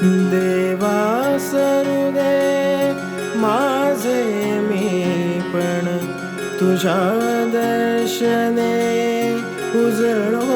देवा सरुदे माझे मी पण तुझ्या दर्शने उजळो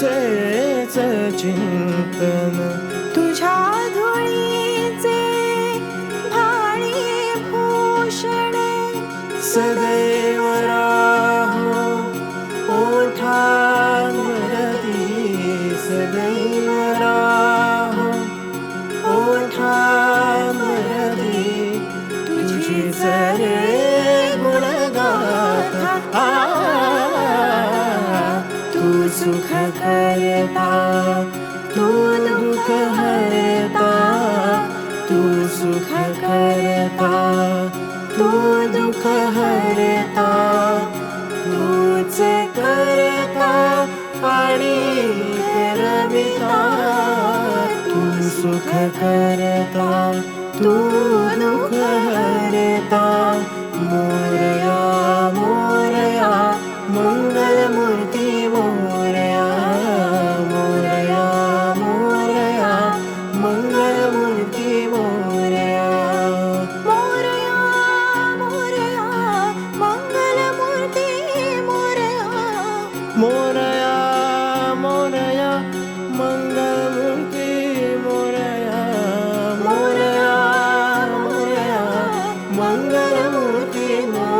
तुझेच चिंतन तुझ्या धुळीचे भाणी भूषण सदा सुख करता तू दुख हरता तू सुख करता तू दुख हरता तूच करता आणि करविता तू सुख करता तू मोरया मोरया मङ्गलमूर्ति मोरया मोरया मोरया मङ्गलमूर्ति मोरया